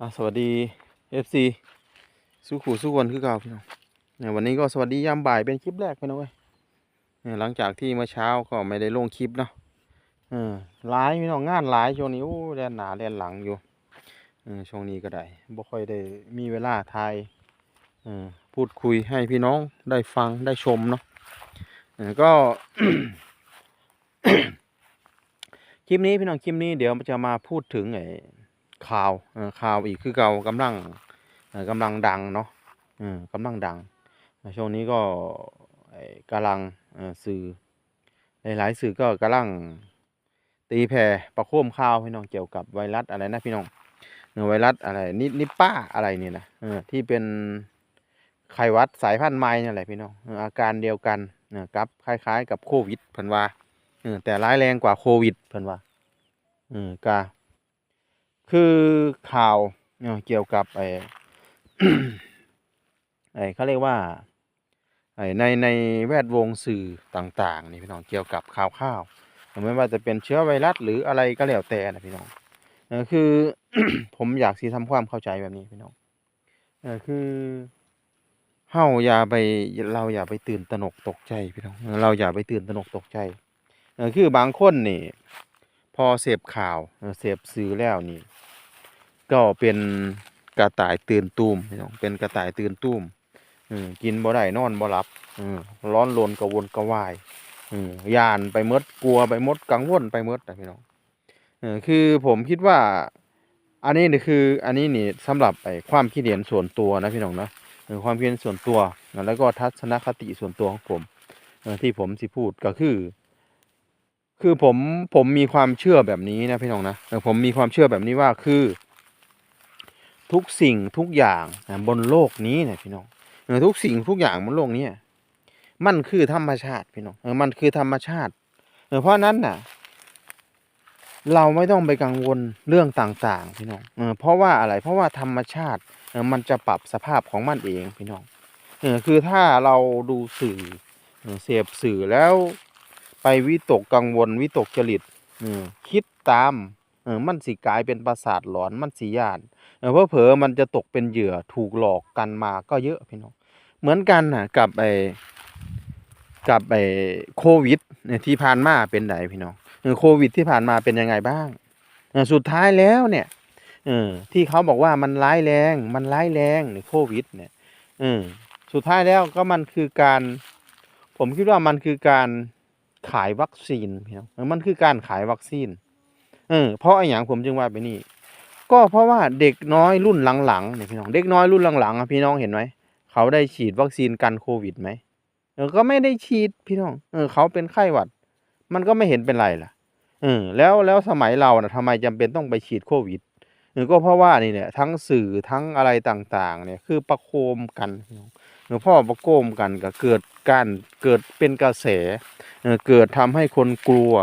อ่าสวัสดี FC สู้ขู่สู้คนคือเก่าพี่น้องเนี่ยวันนี้ก็สวัสดียามบ่ายเป็นคลิปแรกพี่น้องเว้ยเนี่ยหลังจากที่เมื่อเช้าก็ไม่ได้ลงคลิปเนาะเออหลายพี่น้องงานหลายช่วงนี้โอ้แลนหนาแลนหลังอยู่เออช่วงนี้ก็ได้บ่ค่อยได้มีเวลาถ่ายเออพูดคุยให้พี่น้องได้ฟังได้ชมเนาะเออก็คลิปนี้พี่น้องคลิปนี้เดี๋ยวจะมาพูดถึงไอ้ ข่าวข่าวอีกคือเก่ากำลังกำลังดังเนาะเออกำลังดังช่วงนี้ก็กำลังสื่อหลายๆสื่อก็กำลังตีแผ่ประโคมข่าวพี่น้องเกี่ยวกับไวรัสอะไรนะพี่น้องเออไวรัสอะไรนินิป้าอะไรนี่นะเออที่เป็นไข้หวัดสายพันธุ์ใหม่นี่แหละพี่น้องอาการเดียวกันเออกับคล้าย ๆ กับโควิดเพิ่นว่าแต่ร้ายแรงกว่าโควิดเพิ่นว่าเออกา คือข่าวเนาะเกี่ยวกับไอ้ไอ้เขาเรียกว่าไอ้ในในแวดวงสื่อต่างๆนี่พี่น้องเกี่ยวกับข่าวข่าวไม่ว่าจะเป็นเชื้อไวรัสหรืออะไรก็แล้วแต่นะพี่น้องคือผมอยากสิทำความเข้าใจแบบนี้พี่น้องคือเฮาอย่าไปเราอย่าไปตื่นตระหนกตกใจพี่น้องเราอย่าไปตื่นตระหนกตกใจคือบางคนนี่ พอเสพข่าวเสพสื่อแล้วนี่ ก็เป็นกระต่ายตื่นตูมพี่น้องเป็นกระต่ายตื่นตูมออกินบ่ได้นอนบ่หลับออร้อนรนกระวนกระวายย่านไปมดกลัวไปมดกังวลไปมดนะพี่น้องอคือผมคิดว่า อันนี้นี่คืออันนี้นี่สำหรับไอ้ความคิดเห็นส่วนตัวนะพี่น้องนะความคิดเห็นส่วนตัวแล้วก็ทัศนคติส่วนตัวของผมที่ผมสิพูดก็คือ คือผมผมมีความเชื่อแบบนี้นะพี่น้องนะผมมีความเชื่อแบบนี้ว่าคือ ทุกสิ่งทุกอย่างนะบนโลกนี้เนี่ยพี่น้องเออทุกสิ่งทุกอย่างบนโลกนี้มันคือธรรมชาติพี่น้องเออมันคือธรรมชาติเออเพราะนั้นน่ะ เราไม่ต้องไปกังวลเรื่องต่างๆพี่น้องเออเพราะว่าอะไรเพราะว่าธรรมชาติเออมันจะปรับสภาพของมันเองพี่น้องเออคือถ้าเราดูสื่อเสพสื่อแล้ว ไปวิตกกังวลวิตกจริตคิดตามเออมันสิกลายเป็นประสาทหลอนมันสิย่าน เออเพอเผลอมันจะตกเป็นเหยื่อถูกหลอกกันมาก็เยอะพี่น้อง เหมือนกันนะกับไอ้กับไอ้โควิดที่ผ่านมาเป็นไดพี่น้องโควิดที่ผ่านมาเป็นยังไงบ้างสุดท้ายแล้วเนี่ยเออที่เขาบอกว่ามันร้ายแรง มันร้ายแรงในโควิด เนี่ยเออสุดท้ายแล้วก็มันคือการ ผมคิดว่ามันคือการขายวัคซีนพี่น้องมันคือการขายวัคซีน เออเพราะไอ้อย่างผมจึงว่าไปนี่ ก็เพราะว่าเด็กน้อยรุ่นหลังๆเนี่ยพี่น้องเด็กน้อยรุ่นหลังๆอะพี่น้องเห็นไหมเขาได้ฉีดวัคซีนกันโควิดไหมเออก็ไม่ได้ฉีดพี่น้อง เออ เขาเป็นไข้หวัด มันก็ไม่เห็นเป็นไรล่ะเออแล้วแล้วสมัยเรานะทำไมจำเป็นต้องไปฉีดโควิดเออก็เพราะว่านี่เนี่ยทั้งสื่อทั้งอะไรต่างๆ เนี่ยคือประโคมกันพี่น้องเออพ่อประโคมกันก็เกิดการเกิดเป็นกระแสเออเกิดทำให้คนกลัว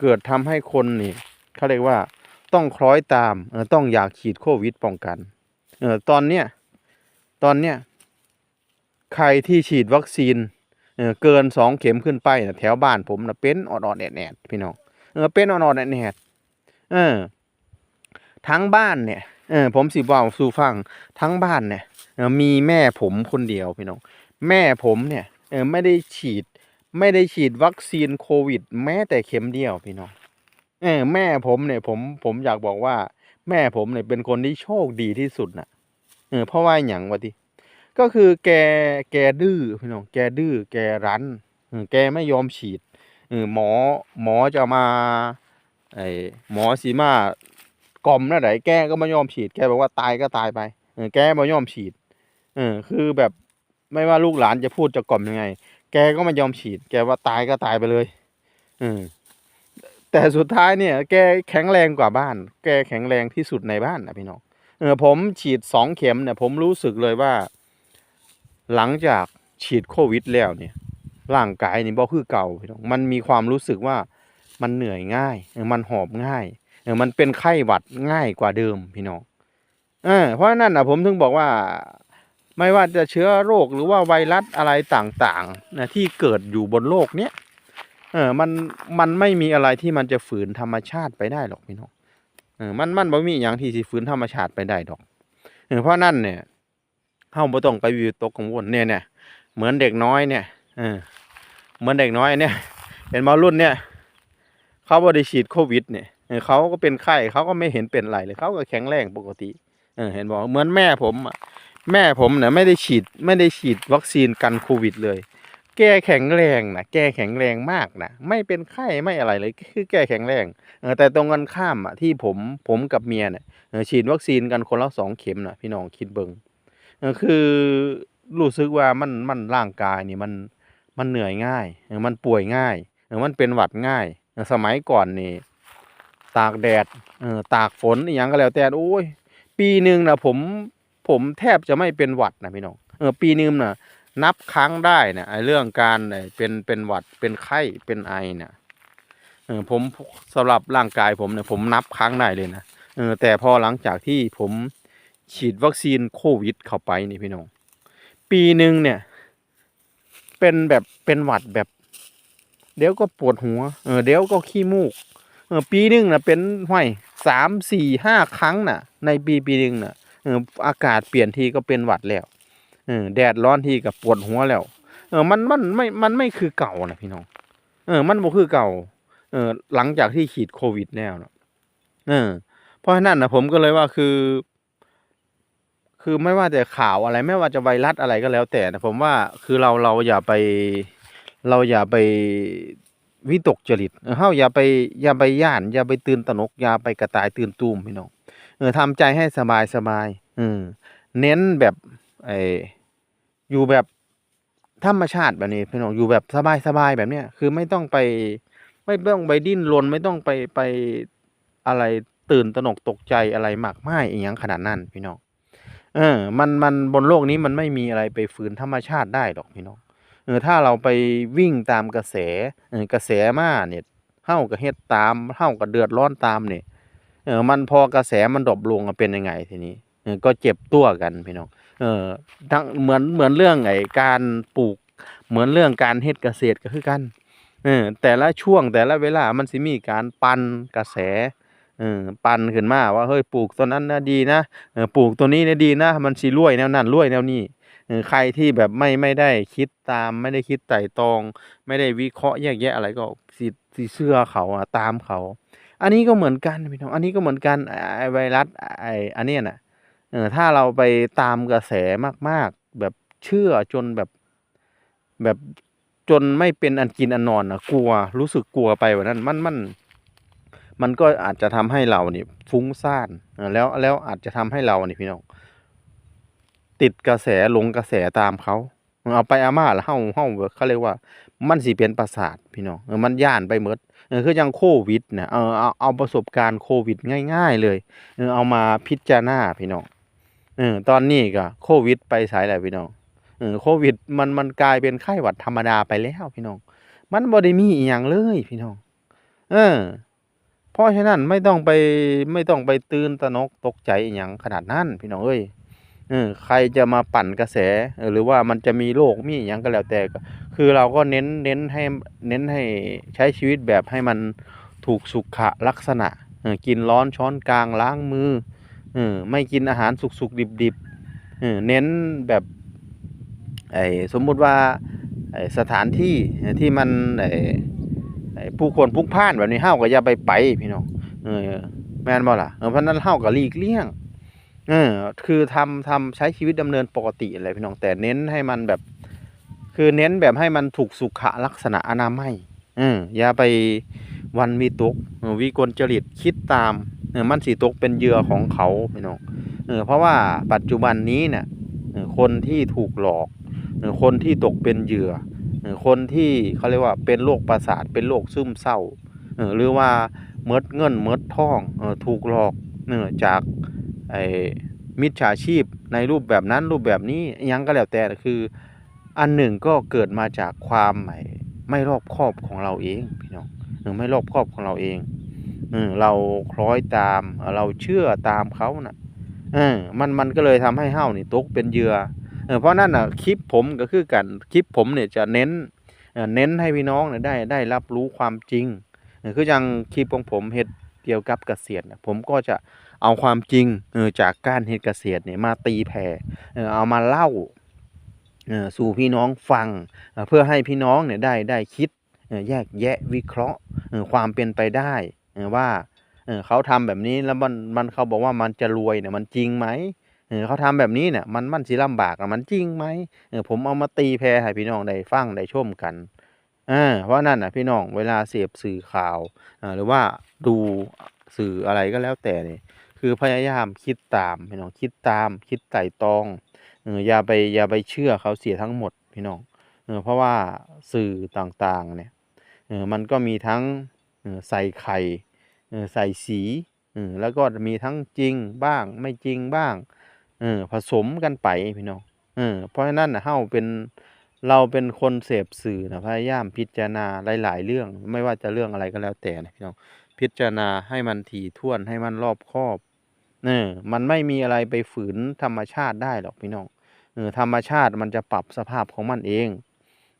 เกิดทำให้คนนี่เขาเรียกว่า ต้องคล้อยตามเออต้องอยากฉีดโควิดป้องกันเออตอนเนี้ยตอนเนี้ยใครที่ฉีดวัคซีนเออเกินสองเข็มขึ้นไปนะแถวบ้านผมนะเป็นออดๆแอดๆพี่น้องเออเป็นออดๆแอดๆเออทั้งบ้านเนี่ยเออผมสิบอกสู่ฟังทั้งบ้านเนี่ยมีแม่ผมคนเดียวพี่น้อง แม่ผมเนี่ยเออไม่ได้ฉีดไม่ได้ฉีดวัคซีนโควิด แม้แต่เข็มเดียวพี่น้อง เออแม่ผมเนี่ยผมผมอยากบอกว่า แม่ผมเนี่ยเป็นคนที่โชคดีที่สุดน่ะ เออเพราะว่าอย่างวะทีก็คือแกแกดื้อพี่น้องแกดื้อแกรั้นเออแกไม่ยอมฉีดเออหมอหมอจะมาไอหมอสีมากล่อมนะไหนแกก็ไม่ยอมฉีด แกบอกว่าตายก็ตายไปเออแกไม่ยอมฉีดเออคือแบบไม่ว่าลูกหลานจะพูดจะกล่อมยังไง แกก็ไม่ยอมฉีด แกว่าตายก็ตายไปเลยเออ แต่สุดท้ายเนี่ย แกแข็งแรงกว่าบ้าน แกแข็งแรงที่สุดในบ้านนะพี่น้องเออผมฉีดสองเข็มเนี่ยผมรู้สึกเลยว่า หลังจากฉีดโควิดแล้วเนี่ย ร่างกายนี่บ่คือเก่าพี่น้องมันมีความรู้สึกว่ามันเหนื่อยง่ายเออมันหอบง่ายเออมันเป็นไข้หวัดง่ายกว่าเดิมพี่น้องเออเพราะนั้นนะผมถึงบอกว่าไม่ว่าจะเชื้อโรคหรือว่าไวรัสอะไรต่างๆนะที่เกิดอยู่บนโลกเนี้ย เออมันมันไม่มีอะไรที่มันจะฝืนธรรมชาติไปได้หรอกพี่น้องเออมันมันบ่มีหยังที่สิฝืนธรรมชาติไปได้ดอกเออเพราะนั่นเนี่ยเฮาบ่ต้องไปวิวตกกังวลเนี่ยเนี่ยเหมือนเด็กน้อยเนี่ยเออเหมือนเด็กน้อยเนี่ยเห็นบ่รุ่นเนี่ยเขาบ่ได้ฉีดโควิดเนี่ยเขาก็เป็นไข้เขาก็ไม่เห็นเป็นไรเลยเขาก็แข็งแรงปกติเออเห็นบ่เหมือนแม่ผมอะแม่ผมเนี่ยไม่ได้ฉีดไม่ได้ฉีดวัคซีนกันโควิดเลย แกแข็งแรงนะแกแข็งแรงมากนะไม่เป็นไข้ไม่อะไรเลยคือแกแข็งแรงเออแต่ตรงกันข้ามอะที่ผมผมกับเมียเนี่ยฉีดวัคซีนกันคนละสองเข็มนะพี่น้องคิดเบิงเออคือรู้สึกว่ามันมันร่างกายนี่มันมันเหนื่อยง่ายเออมันป่วยง่ายเออมันเป็นหวัดง่ายสมัยก่อนนี่ตากแดดเออตากฝนอย่างก็แล้วแต่โอ้ยปีหนึ่งนะผมผมแทบจะไม่เป็นหวัดนะพี่น้องเออปีนึงนะ นับครั้งได้น่ะไอ้เรื่องการเป็นเป็นหวัดเป็นไข้เป็นไอเนี่ยเออผมสำหรับร่างกายผมเนี่ยผมนับครั้งได้เลยนะเออแต่พอหลังจากที่ผมฉีดวัคซีนโควิดเข้าไปนี่พี่น้อง ปีหนึ่งเนี่ย เป็นแบบเป็นหวัดแบบ เดี๋ยวก็ปวดหัว เออเดี๋ยวก็ขี้มูก เออปีหนึ่งนะเป็นห้วยสามสี่ห้าครั้งน่ะ ในปีปีหนึ่งน่ะเอออากาศเปลี่ยนทีก็เป็นหวัดแล้ว แดดร้อนที่ก็ปวดหัวแล้ว เออ มันมันไม่มันไม่คือเก่านะพี่น้อง เออ มันบ่คือเก่า เออ หลังจากที่ฉีดโควิดแล้วเนาะเออ เพราะฉะนั้นนะผมก็เลยว่าคือ คือไม่ว่าจะข่าวอะไร ไม่ว่าจะไวรัสอะไรก็แล้ว แต่นะผมว่าคือเราเราอย่าไป เราอย่าไปวิตกจริตเออเฮาอย่าไปอย่าไปย่าน อย่าไปตื่นตนกอย่าไปกระต่ายตื่นตูมพี่น้องเออทำใจให้สบายสบายเออเน้นแบบไอ อยู่แบบธรรมชาติแบบนี้พี่น้องอยู่แบบสบายสบายแบบเนี้ยคือไม่ต้องไป ไม่ต้องไปดิ้นรนไม่ต้องไปไปอะไรตื่นตระหนกตกใจอะไรมากมายอีหยังขนาดนั้นพี่น้องเออ มันมันบนโลกนี้มันไม่มีอะไรไปฝืนธรรมชาติได้หรอกพี่น้องเออถ้าเราไปวิ่งตามกระแสเออกระแสมาเนี่ยเฮาก็เฮ็ดตามเฮาก็เดือดร้อนตามเนี่ยเออมันพอกระแสมันดรอปลงเป็นยังไงทีนี้เออก็เจ็บตัวกันพี่น้อง เออทั้งเหมือนเหมือนเรื่องไอ้การปลูก เหมือนเรื่องการเฮ็ดเกษตรก็คือกันเออแต่ละช่วงแต่ละเวลามันสิมีการปั่นกระแสเออปั่นขึ้นมาว่าเฮ้ยปลูกตัวนั้นนะดีนะเออปลูกตัวนี้เนี่ยดีนะ มันสิรวยแนวนั้นรวยแนวนี้เออใครที่แบบไม่ไม่ได้คิดตาม ไม่ได้คิดไตร่ตรอง ไม่ได้วิเคราะห์แยกแยะอะไรก็สิสิเชื่อเขาอะตามเขา อันนี้ก็เหมือนกันพี่น้องอันนี้ก็เหมือนกันไอไวรัสไออันเนี้ยน่ะ เออถ้าเราไปตามกระแสมาก ๆ แบบเชื่อจนแบบแบบจนไม่เป็นอันกินอันนอนนะกลัวรู้สึกกลัวไปว่านั้นมันมันมันก็อาจจะทำให้เราเนี่ยฟุ้งซ่านแล้วแล้วอาจจะทำให้เรานี่พี่น้องติดกระแสหลงกระแสตามเขาเอาไปเอามาแล้วเฮาเฮาเขาเรียกว่า มันสิเป็นประสาทพี่น้องเออมันย่านไปหมดเออคือจังโควิดเนี่ยเออเอาเอาประสบการณ์โควิดง่าย ๆ เลย เอามาพิจารณาพี่น้อง เออตอนนี้ก็โควิด ไปสายแล้วพี่น้องเออโควิด มันมันกลายเป็นไข้หวัดธรรมดาไปแล้วพี่น้อง มันบ่ได้มีอีหยังเลยพี่น้อง เออ เพราะฉะนั้นไม่ต้องไปไม่ต้องไปตื่นตระหนกตกใจอีหยังขนาดนั้นพี่น้องเอ้ยเออใครจะมาปั่นกระแสหรือว่ามันจะมีโรคมีอย่างก็แล้วแต่คือเราก็เน้นเน้นให้เน้นให้ใช้ชีวิตแบบให้มันถูกสุขลักษณะกินร้อนช้อนกลางล้างมือ เออไม่กินอาหารสุกๆดิบๆเออเน้นแบบไอ้สมมุติว่าไอ้สถานที่ที่มันไอ้ไอ้ผู้คนพลุกพ่านแบบนี้เฮาก็อย่าไปไปพี่น้องเออแม่นบ่ล่ะเออเพราะนั้นเฮาก็หลีกเลี่ยงเออคือทำทำใช้ชีวิตดำเนินปกติอะไรพี่น้องแต่เน้นให้มันแบบ คือเน้นแบบให้มันถูกสุขลักษณะอนามัยเอออย่าไปวันวิตกวิกลจริตคิดตาม เออมันสิตกเป็นเหยื่อของเขาพี่น้องเออเพราะว่าปัจจุบันนี้เนี่ยคนที่ถูกหลอกเอคนที่ตกเป็นเหยื่อเออคนที่เขาเรียกว่าเป็นโรคประสาทเป็นโรคซึมเศร้าเออหรือว่าเมดเงินเมดทองเอถูกหลอกเนื่อจากไอ้มิจฉาชีพในรูปแบบนั้นรูปแบบนี้ยังก็แล้วแต่คือ อันหนึ่งก็เกิดมาจากความไม่ไม่รอบครอบของเราเองพี่น้องไม่รอบครอบของเราเอง เราคล้อยตามเราเชื่อตามเขาน่ะเออมันมันก็เลยทำให้เฮ้านี่ตกเป็นเหยื่อเพราะนั่นน่ะคลิปผมก็คือกันคลิปผมเนี่ยจะเน้นเน้นให้พี่น้องเนี่ยได้ได้รับรู้ความจริงคืออย่างคลิปของผมเฮ็ดเกี่ยวกับเกษตรผมก็จะเอาความจริงจากการเฮ็ดเกษตรเนี่ยมาตีแผ่เอามาเล่าสู่พี่น้องฟังเพื่อให้พี่น้องเนี่ยได้ได้คิดแยกแยะวิเคราะห์ความเป็นไปได้ ว่าเขาทำแบบนี้แล้วมันมันเขาบอกว่ามันจะรวยเนี่ยมันจริงไหมเขาทำแบบนี้เนี่ยมันมันสิลำบากอะมันจริงไหมผมเอามาตีแผ่ให้พี่น้องได้ฟังได้ชมกันเพราะนั่นน่ะพี่น้องเวลาเสพสื่อข่าวหรือว่าดูสื่ออะไรก็แล้วแต่นี่คือพยายามคิดตามพี่น้องคิดตาม คิดไต่ตรองอย่าไปอย่าไปเชื่อเขาเสียทั้งหมดพี่น้องเพราะว่าสื่อต่างๆเนี่ยมันก็มีทั้ง ใส่ไข่ใส่สีแล้วก็มีทั้งจริงบ้างไม่จริงบ้างผสมกันไปพี่น้องเพราะฉะนั้นน่ะเฮาเป็นเราเป็นคนเสพสื่อน่ะพยายามพิจารณาหลาย ๆ เรื่อง ไม่ว่าจะเรื่องอะไรก็แล้วแต่นะพี่น้องพิจารณาให้มันถี่ถ้วนให้มันรอบคอบเออมันไม่มีอะไรไปฝืนธรรมชาติได้หรอกพี่น้องเออธรรมชาติมันจะปรับสภาพของมันเอง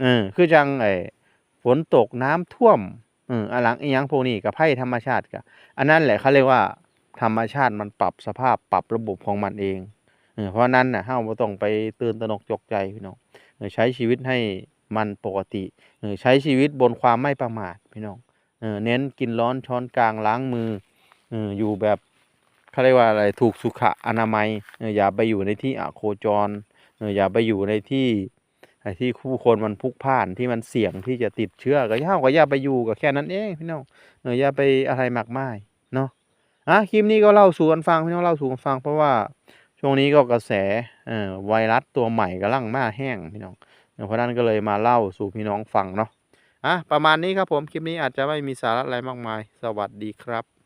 เออคือจังไอ้ฝนตกน้ำท่วม เอออะหลังอิหยังพวกนี้ก็ภัยธรรมชาติก็อันนั้นแหละเขาเรียกว่าธรรมชาติมันปรับสภาพปรับระบบของมันเองเออเพราะนั้นน่ะเฮาบ่ต้องไปตื่นตระหนกตกใจพี่น้องใช้ชีวิตให้มันปกติใช้ชีวิตบนความไม่ประมาทพี่น้องเน้นกินร้อนช้อนกลางล้างมืออออยู่แบบเขาเรียกว่าอะไรถูกสุขอนามัยอย่าไปอยู่ในที่อโคจรอย่าไปอยู่ในที่ ที่ผู้คนมันพุกพ่านที่มันเสี่ยงที่จะติดเชื้อก็เฮาก็ย่าไปอยู่ก็แค่นั้นเองพี่น้องเอออย่าไปอะไรมากมายเนาะอะคลิปนี้ก็เล่าสู่กันฟังพี่น้องเล่าสู่กันฟัง เพราะว่าช่วงนี้ก็กระแสเอ่อไวรัสตัวใหม่กำลังมาแห้งพี่น้องเพราะนั้นก็เลยมาเล่าสู่พี่น้องฟังเนาะอะประมาณนี้ครับผมคลิปนี้อาจจะไม่มีสาระอะไรมากมาย สวัสดีครับ